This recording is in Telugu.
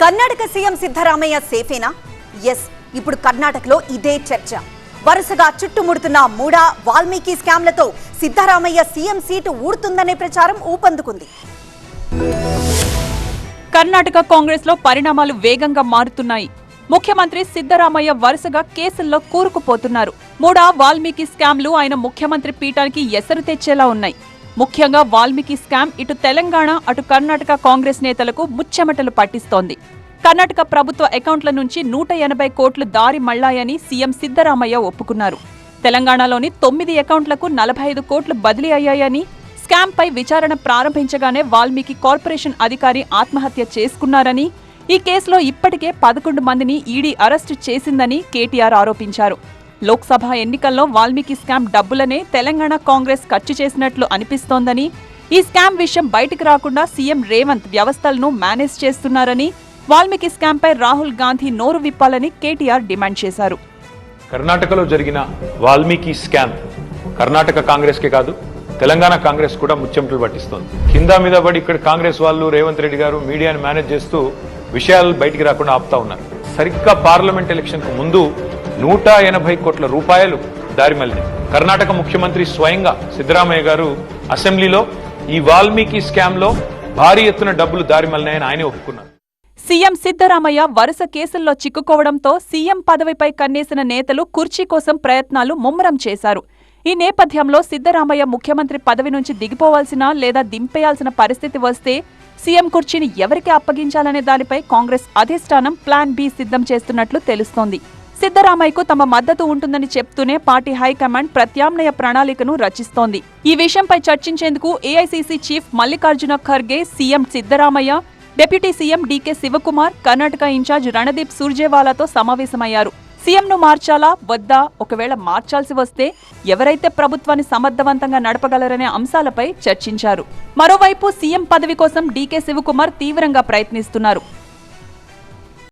కర్ణాటక సీఎం సిద్ధరామయ్య సేఫేనా? ఎస్ ఇప్పుడు కర్ణాటకలో ఇదే చర్చ. వరుసగా చుట్టుముడుతున్న మూడా వాల్మీకి స్కామ్లతో సిద్ధరామయ్య సీఎం సీటు ఊడుతుందనే ప్రచారం ఊపందుకుంది. కర్ణాటక కాంగ్రెస్లో పరిణామాలు వేగంగా మారుతున్నాయి. ముఖ్యమంత్రి సిద్ధరామయ్య వరుసగా కేసుల్లో కూరుకుపోతున్నారు. మూడా వాల్మీకి స్కామ్లు ఆయన ముఖ్యమంత్రి పీఠానికి ఎసరు తెచ్చేలా ఉన్నాయి. ముఖ్యంగా వాల్మీకి స్కామ్ ఇటు తెలంగాణ అటు కర్ణాటక కాంగ్రెస్ నేతలకు ముచ్చెమటలు పట్టిస్తోంది. కర్ణాటక ప్రభుత్వ అకౌంట్ల నుంచి నూట ఎనభై కోట్లు దారి మళ్ళాయని సీఎం సిద్ధరామయ్య ఒప్పుకున్నారు. తెలంగాణలోని తొమ్మిది అకౌంట్లకు నలభై ఐదు కోట్లు బదిలీ అయ్యాయని స్కామ్పై విచారణ ప్రారంభించగానే వాల్మీకి కార్పొరేషన్ అధికారి ఆత్మహత్య చేసుకున్నారని ఈ కేసులో ఇప్పటికే పదకొండు మందిని ఈడీ అరెస్టు చేసిందని కేటీఆర్ ఆరోపించారు. లోక్సభ ఎన్నికల్లో వాల్మీకి స్కామ్ డబ్బులనే తెలంగాణ కాంగ్రెస్ ఖర్చు చేసినట్లు అనిపిస్తోందని. ఈ స్కామ్ విషయం బయటికి రాకుండా సీఎం రేవంత్ వ్యవస్థలను మేనేజ్ చేస్తున్నారని వాల్మీకి స్కామ్పై రాహుల్ గాంధీ నోరు విప్పాలని కేటీఆర్ డిమాండ్ చేశారు. కర్ణాటకలో జరిగిన వాల్మీకి స్కామ్ కర్ణాటక కాంగ్రెస్కే కాదు తెలంగాణ కాంగ్రెస్ కూడా ముచ్చెమటలు పట్టిస్తోంది. కింద మీద పడి ఇక్కడ కాంగ్రెస్ వాళ్ళు రేవంత్ రెడ్డి గారు మీడియాని మేనేజ్ చేస్తూ విషయాలు బయటికి రాకుండా ఆపుతా ఉన్నారు. సరిగ్గా పార్లమెంట్ ఎలక్షన్కు ముందు నూట ఎనభై కోట్ల రూపాయలు దారిమల్లి కర్ణాటక ముఖ్యమంత్రి స్వయంగా సిద్ధరామయ్య గారు అసెంబ్లీలో ఈ వాల్మీకి స్కామ్లో భారీ ఎత్తున డబ్బులు దారి ఆయన ఆయనే ఒప్పుకున్నారు. సీఎం సిద్ధరామయ్య వరుస కేసుల్లో చిక్కుకోవడంతో సీఎం పదవిపై కన్నేసిన నేతలు కుర్చీ కోసం ప్రయత్నాలు ముమ్మరం చేశారు. ఈ నేపథ్యంలో సిద్ధరామయ్య ముఖ్యమంత్రి పదవి నుంచి దిగిపోవాల్సిన లేదా దింపేయాల్సిన పరిస్థితి వస్తే సీఎం కుర్చీని ఎవరికి అప్పగించాలనే దానిపై కాంగ్రెస్ అధిష్టానం ప్లాన్ బి సిద్ధం చేస్తున్నట్లు తెలుస్తోంది. సిద్ధరామయ్యకు తమ మద్దతు ఉంటుందని చెప్తూనే పార్టీ హైకమాండ్ ప్రత్యామ్నాయ ప్రణాళికను రచిస్తోంది. ఈ విషయంపై చర్చించేందుకు AICC chief Mallikarjuna Kharge CM Siddaramaiah deputy CM DK Shivakumar Karnataka in charge Randeep సుర్జేవాలాతో సమావేశమయ్యారు. సీఎంను మార్చాలా? వద్దా? ఒకవేళ మార్చాల్సి వస్తే ఎవరైతే ప్రభుత్వాన్ని సమర్థవంతంగా నడపగలరనే అంశాలపై చర్చించారు. మరోవైపు సీఎం పదవి కోసం డీకే శివకుమార్ తీవ్రంగా ప్రయత్నిస్తున్నారు.